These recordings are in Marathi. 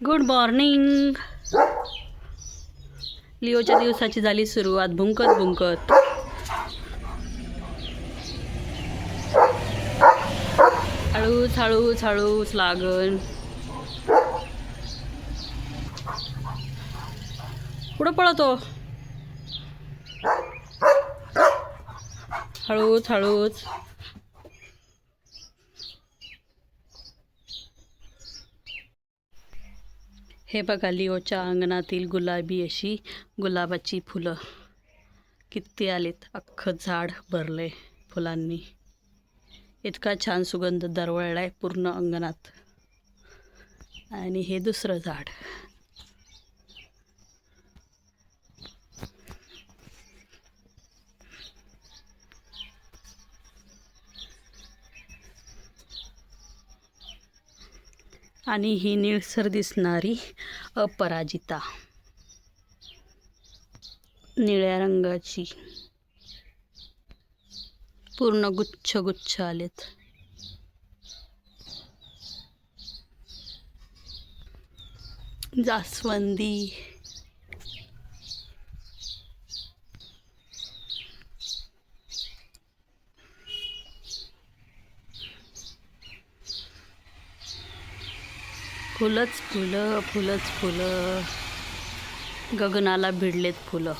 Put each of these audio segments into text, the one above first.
गुड मॉर्निंग लिओच्या दिवसाची झाली सुरुवात. भुंकत भुंकत. हळूच हळूच हळूच लागन कुठं पळतो? हळूच हळूच. हे बघा लिओच्या अंगणातील गुलाबी अशी गुलाबाची फुलं. किती आलेत. अख्खं झाड भरले फुलांनी. इतका छान सुगंध दरवळला आहे पूर्ण अंगणात. आणि हे दुसरं झाड. आणि ही निळसर दिसणारी अपराजिता. निळ्या रंगाची. पूर्ण गुच्छ गुच्छ आलेत. जास्वंदी. फुलंच फुलं फुलंच फुलं. गगनाला भिडलेत फुलं.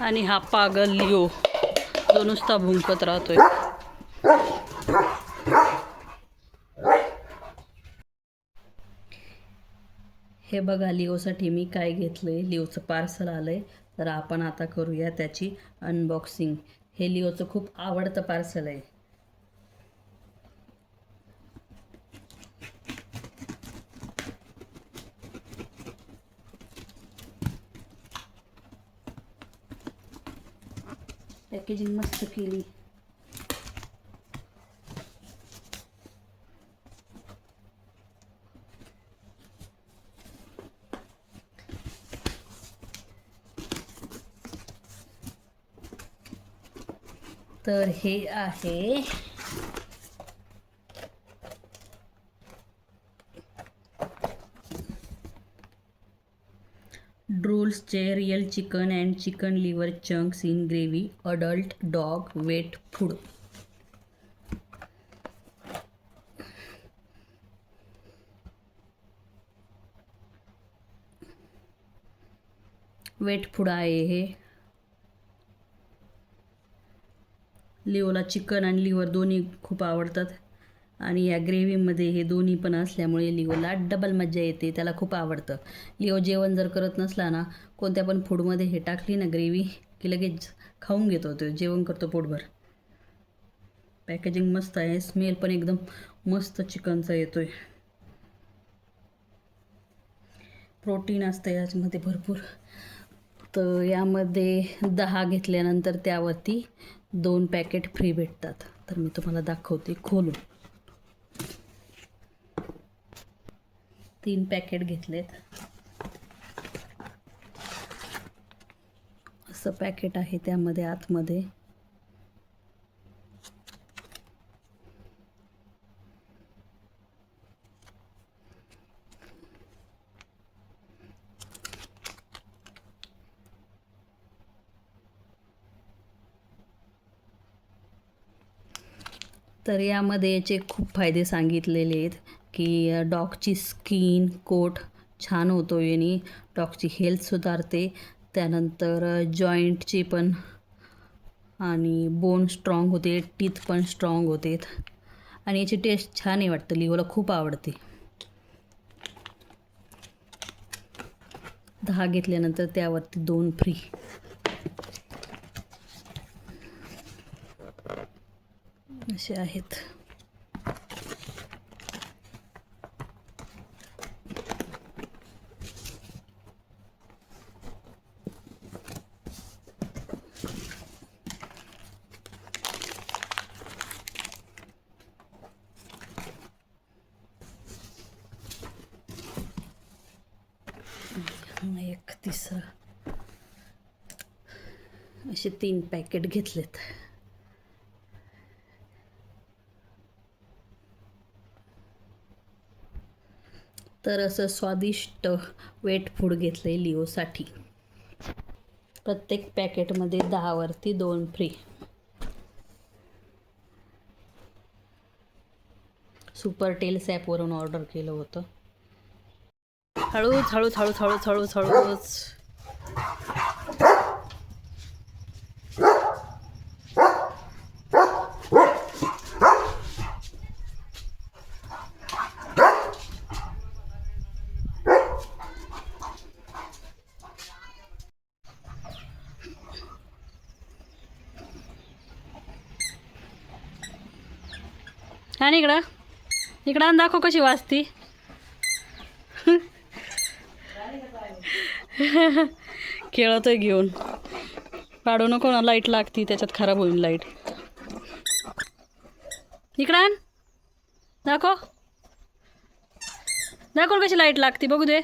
आणि हा पागल लिओ जो नुसता भुंकत राहतोय. हे बघा लिओसाठी मी काय घेतलं आहे लिओचं पार्सल आलं आहे तर आपण आता करूया त्याची अनबॉक्सिंग हे लिओचं खूप आवडतं पार्सल आहे. पॅकेजिंग मस्त केली. तर हे आहे. ड्रूल्सचे real chicken and chicken liver chunks in gravy, adult dog, wet food. Wet food आहे हे. लिओला चिकन आणि लिव्हर दोन्ही खूप आवडतात. आणि या ग्रेव्हीमध्ये हे दोन्ही पण असल्यामुळे लिओला डबल मज्जा येते त्याला खूप आवडतं. लिओ जेवण जर करत नसला ना कोणत्या पण फूडमध्ये हे टाकली ना ग्रेव्ही की लगेच खाऊन घेतो तो जेवण करतो पोटभर. पॅकेजिंग मस्त आहे स्मेल पण एकदम मस्त चिकनचा येतोय. प्रोटीन असतं याच्यामध्ये भरपूर. तर यामध्ये दहा घेतल्यानंतर त्यावरती दोन पॅकेट फ्री भेटतात. तर मी तुम्हाला दाखवते खोलून. तीन पॅकेट घेतलेत. असं पॅकेट आहे त्यामध्ये आतमध्ये. तर यामध्ये याचे खूप फायदे सांगितलेले आहेत की डॉगची स्किन कोट छान होतो याने डॉगची हेल्थ सुधारते. त्यानंतर जॉईंटची पण आणि बोन स्ट्रॉंग होते टीथ पण स्ट्रॉंग होते. आणि याची टेस्ट छान आहे वाटतं लिओला खूप आवडते. दहा घेतल्यानंतर त्यावरती दोन फ्री. असे आहेत. एक तिसरा. असे तीन पॅकेट घेतलेत. तर असं स्वादिष्ट वेट फूड घेतलं आहे लिओसाठी. प्रत्येक पॅकेटमध्ये दहावरती दोन फ्री. सुपर टेल्स ॲपवरून ऑर्डर केलं होतं. हळूच हळूच हळूच हळूच हळूच हळूच. आणि इकडं. इकडं आण दाखव कशी वाजती. खेळतोय घेऊन. पाडू नको ना लाइट लागती त्याच्यात खराब होईल लाइट. इकडं आण. दाखव. दाखव कशी लाइट लागती बघू दे.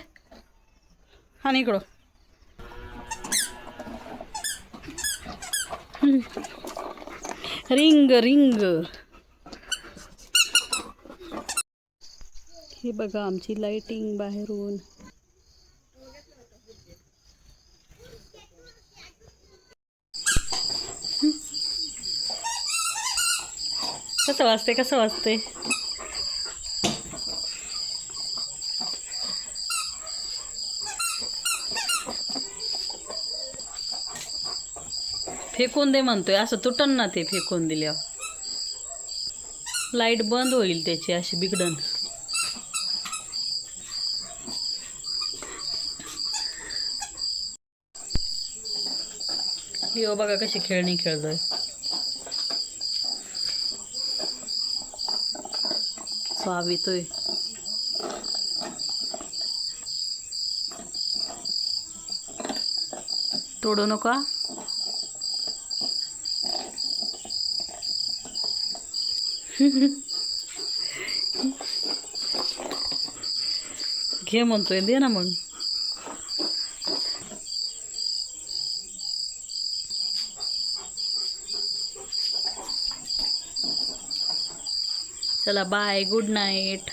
आणि इकडं. Ring ring. हे बघा आमची लाईटिंग बाहेरून. कसं वाजते कसं वाजते फेकून दे म्हणतोय असं तुटन ना ते फेकून दिल्यावर. लाइट बंद होईल त्याची अशी बिघडन यो हो बघा कशी खेळणी खेळतोय. स्वावितोय तोडू नका. घे म्हणतोय दे ना मग. चला बाय गुड नाईट